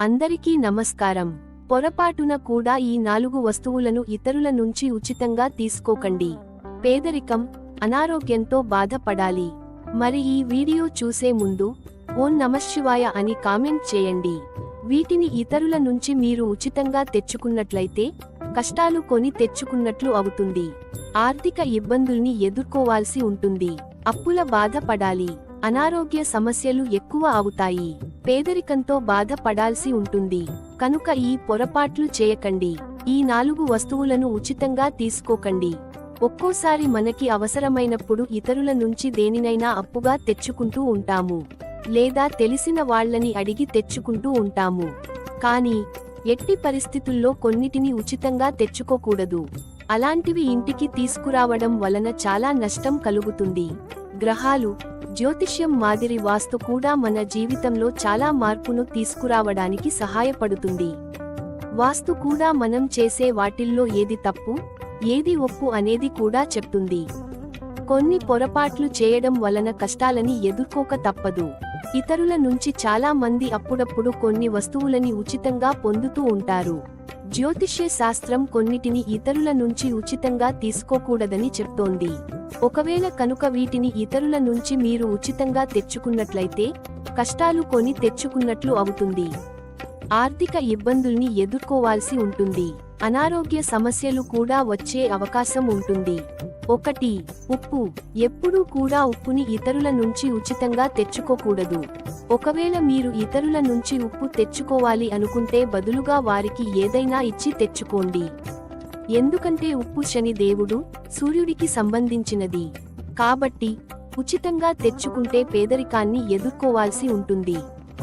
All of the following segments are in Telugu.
అందరికీ నమస్కారం. పొరపాటున కూడా ఈ నాలుగు వస్తువులను ఇతరుల నుంచి ఉచితంగా తీసుకోకండి. పేదరికం అనారోగ్యంతో బాధపడాలి. మరి ఈ వీడియో చూసే ముందు ఓం నమశివాయ అని కామెంట్ చేయండి. వీటిని ఇతరుల నుంచి మీరు ఉచితంగా తెచ్చుకున్నట్లయితే కష్టాలు కొని తెచ్చుకున్నట్లు అవుతుంది. ఆర్థిక ఇబ్బందుల్ని ఎదుర్కోవాల్సి ఉంటుంది. అప్పుల బాధపడాలి. అనారోగ్య సమస్యలు ఎక్కువ అవుతాయి. పేదరికంతో బాధపడాల్సి ఉంటుంది. కనుక ఈ పొరపాట్లు చేయకండి. ఈ నాలుగు వస్తువులను ఉచితంగా తీసుకోకండి. ఒక్కోసారి మనకి అవసరమైనప్పుడు ఇతరుల నుంచి దేనినైనా అప్పుగా తెచ్చుకుంటూ ఉంటాము. లేదా తెలిసిన వాళ్ళని అడిగి తెచ్చుకుంటూ ఉంటాము. కానీ ఎట్టి పరిస్థితుల్లో కొన్నిటిని ఉచితంగా తెచ్చుకోకూడదు. అలాంటివి ఇంటికి తీసుకురావడం వలన చాలా నష్టం కలుగుతుంది. గ్రహాలు జ్యోతిష్యం మాదిరి వాస్తు కూడా మన జీవితంలో చాలా మార్పును తీసుకురావడానికి సహాయపడుతుంది. వాస్తు కూడా మనం చేసే వాటిల్లో ఏది తప్పు ఏది ఒప్పు అనేది కూడా చెప్తుంది. కొన్ని పొరపాట్లు చేయడం వలన కష్టాలని ఎదుర్కోక తప్పదు. ఇతరుల నుంచి చాలా మంది అప్పుడప్పుడు కొన్ని వస్తువులని ఉచితంగా పొందుతూ ఉంటారు. జ్యోతిష్య శాస్త్రం కొన్నిటిని ఇతరుల నుంచి ఉచితంగా తీసుకోకూడదని చెప్తోంది. ఒకవేళ కనుక వీటిని ఇతరుల నుంచి మీరు ఉచితంగా తెచ్చుకున్నట్లయితే కష్టాలు కొని తెచ్చుకున్నట్లు అవుతుంది. ఆర్థిక ఇబ్బందుల్ని ఎదుర్కోవాల్సి ఉంటుంది. అనారోగ్య సమస్యలు కూడా వచ్చే అవకాశం ఉంటుంది. ఒకటి ఉప్పు. ఎప్పుడూ కూడా ఉప్పుని ఇతరుల నుంచి ఉచితంగా తెచ్చుకోకూడదు. ఒకవేళ మీరు ఇతరుల నుంచి ఉప్పు తెచ్చుకోవాలి అనుకుంటే బదులుగా వారికి ఏదైనా ఇచ్చి తెచ్చుకోండి. ఎందుకంటే ఉప్పు శని దేవుడు సూర్యుడికి సంబంధించినది. కాబట్టి ఉచితంగా తెచ్చుకుంటే పేదరికాన్ని ఎదుర్కోవాల్సి ఉంటుంది.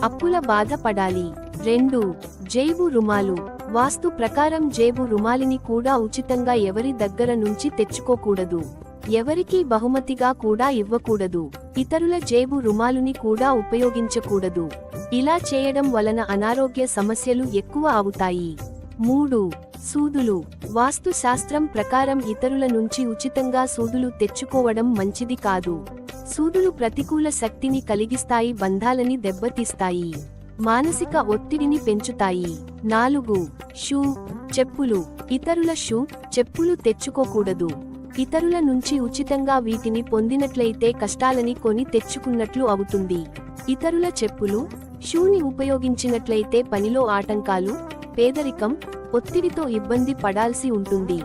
అప్పుల బాధపడాలి. రెండు జేబు రుమాలు. వాస్తు ప్రకారం జేబు రుమాలిని కూడా ఉచితంగా ఎవరి దగ్గర నుంచి తెచ్చుకోకూడదు. ఎవరికీ బహుమతిగా కూడా ఇవ్వకూడదు. ఇతరుల జేబు రుమాలుని కూడా ఉపయోగించకూడదు. ఇలా చేయడం వలన అనారోగ్య సమస్యలు ఎక్కువ అవుతాయి. మూడు సూదులు. వాస్తు శాస్త్రం ప్రకారం ఇతరుల నుంచి ఉచితంగా సూదులు తెచ్చుకోవడం మంచిది కాదు. సూదులు ప్రతికూల శక్తిని కలిగిస్తాయి బంధాలని దెబ్బతీస్తాయి. మానసిక ఒత్తిడిని పెంచుతాయి. నాలుగు షూ చెప్పులు. ఇతరుల షూ చెప్పులు తెచ్చుకోకూడదు. ఇతరుల నుంచి ఉచితంగా వీటిని పొందినట్లయితే కష్టాలని కొని తెచ్చుకున్నట్లు అవుతుంది. ఇతరుల చెప్పులు షూని ఉపయోగించినట్లయితే పనిలో ఆటంకాలు పేదరికం ఒత్తిడితో ఇబ్బంది పడాల్సి ఉంటుంది.